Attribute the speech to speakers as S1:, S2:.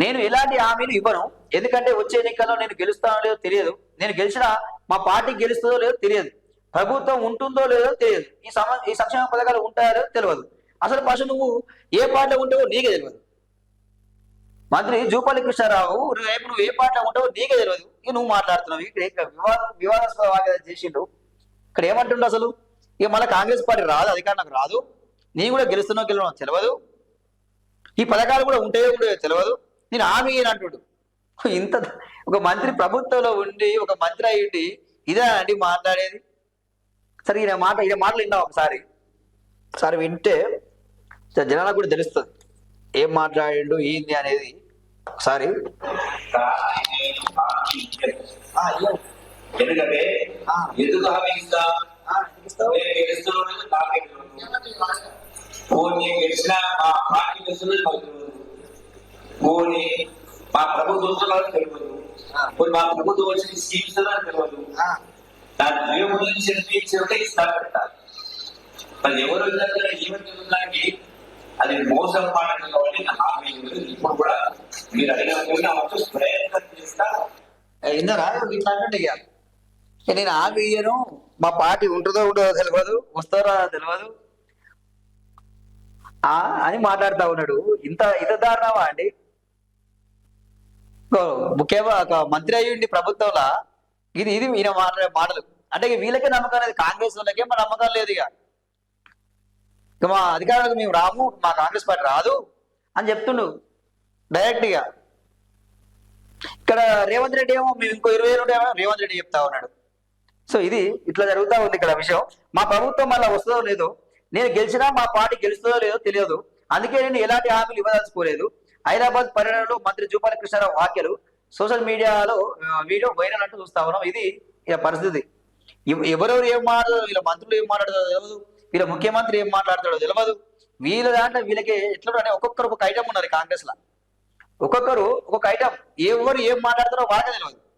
S1: నేను ఎలాంటి హామీలు ఇవ్వను. ఎందుకంటే వచ్చే ఎన్నికల్లో నేను గెలుస్తానో లేదో తెలియదు. నేను గెలిచినా మా పార్టీ గెలుస్తుందో లేదో తెలియదు. ప్రభుత్వం ఉంటుందో లేదో తెలియదు. ఈ సమ ఈ సంక్షేమ పథకాలు ఉంటాయో లేదో తెలియదు. అసలు పశు నువ్వు ఏ పార్టీలో ఉంటావో నీకే తెలియదు. మంత్రి జూపల్లి కృష్ణారావు రేపు నువ్వు ఏ పార్టీలో ఉంటావో నీకే తెలియదు. ఇక నువ్వు మాట్లాడుతున్నావు. ఇక్కడ వివాదం వివాదాస్పద వాక్యాలు చేసిండు ఇక్కడ ఏమంటుండు అసలు? ఇక మళ్ళీ కాంగ్రెస్ పార్టీ రాదు అధికారం నాకు రాదు. నీ కూడా గెలుస్తున్నావు గెలవడం తెలియదు. ఈ పథకాలు కూడా ఉంటాయో కూడా తెలియదు. నేను హామీ అని అంటుడు ఇంత ఒక మంత్రి ప్రభుత్వంలో ఉండి ఒక మంత్రి అయ్యుండి ఇదే అండి మాట్లాడేది. సరే ఈయన మాట ఈయన మాటలు విన్నాం ఒకసారి? ఒకసారి వింటే జనాలకు కూడా తెలుస్తుంది. ఏం మాట్లాడిండు ఏంది అనేది ఒకసారి.
S2: ఎందుకంటే. ఎందుకు హామీ ఇస్తా? గెలుస్తున్నాను నాకే గెలిచిన పార్టీ గెలుస్తున్నది పోనీ మా ప్రభుత్వం వస్తున్నది తెలియదు. పోనీ మా ప్రభుత్వం వచ్చిన స్కీమ్స్ తెలియదు దాని జీవం గురించి చెప్పించే ఇస్తా పెట్టాలి మరి ఎవరు దానికి అది మోసం మాటలు కాబట్టి హామీ. ఇప్పుడు కూడా మీరు అడిగిన ప్రయత్నం చేస్తా.
S1: విన్నారా ఇట్లా అంటే నేను హామీ ఇయ్యను మా పార్టీ ఉంటుందో ఉండదో తెలియదు వస్తారో తెలియదు ఆ అని మాట్లాడుతా ఉన్నాడు. ఇంత ఇంత దారుణమా అండి? ముఖ్యంగా ఒక మంత్రి అయ్యుండి ప్రభుత్వంలో ఇది ఇది ఈయన మాట్లాడే మాటలు. అంటే వీళ్ళకే నమ్మకం లేదు కాంగ్రెస్ వాళ్ళకే మా నమ్మకం లేదు ఇక. ఇక మా అధికారులకు మేము రాము మా కాంగ్రెస్ పార్టీ రాదు అని చెప్తుండు. డైరెక్ట్ ఇక. ఇక్కడ రేవంత్ రెడ్డి ఏమో మేము ఇంకో ఇరవై ఏళ్ళు ఏమో రేవంత్ రెడ్డి చెప్తా ఉన్నాడు. సో ఇది ఇట్లా జరుగుతూ ఉంది ఇక్కడ విషయం. మా ప్రభుత్వం మళ్ళీ వస్తుందో లేదో నేను గెలిచినా మా పార్టీ గెలుస్తుందో లేదో తెలియదు. అందుకే నేను ఎలాంటి హామీలు ఇవ్వదలుచుకోలేదు. హైదరాబాద్ పర్యటనలో మంత్రి జూపాలి కృష్ణారావు వ్యాఖ్యలు సోషల్ మీడియాలో వీడియో వైరల్ అంటూ చూస్తా ఉన్నాం. ఇది పరిస్థితి. ఎవరెవరు ఏం మాట్లాడదు వీళ్ళ మంత్రులు ఏం మాట్లాడతారో తెలియదు వీళ్ళ ముఖ్యమంత్రి ఏం మాట్లాడతాడో తెలియదు వీళ్ళ దాంట్లో వీళ్ళకి ఎట్లా అంటే ఒక్కొక్కరు ఒక్కొక్క ఐటమ్ ఉన్నారు కాంగ్రెస్లో ఒక్కొక్కరు ఒక్కొక్క ఐటమ్ ఎవరు ఏం మాట్లాడతారో వాళ్ళకే తెలియదు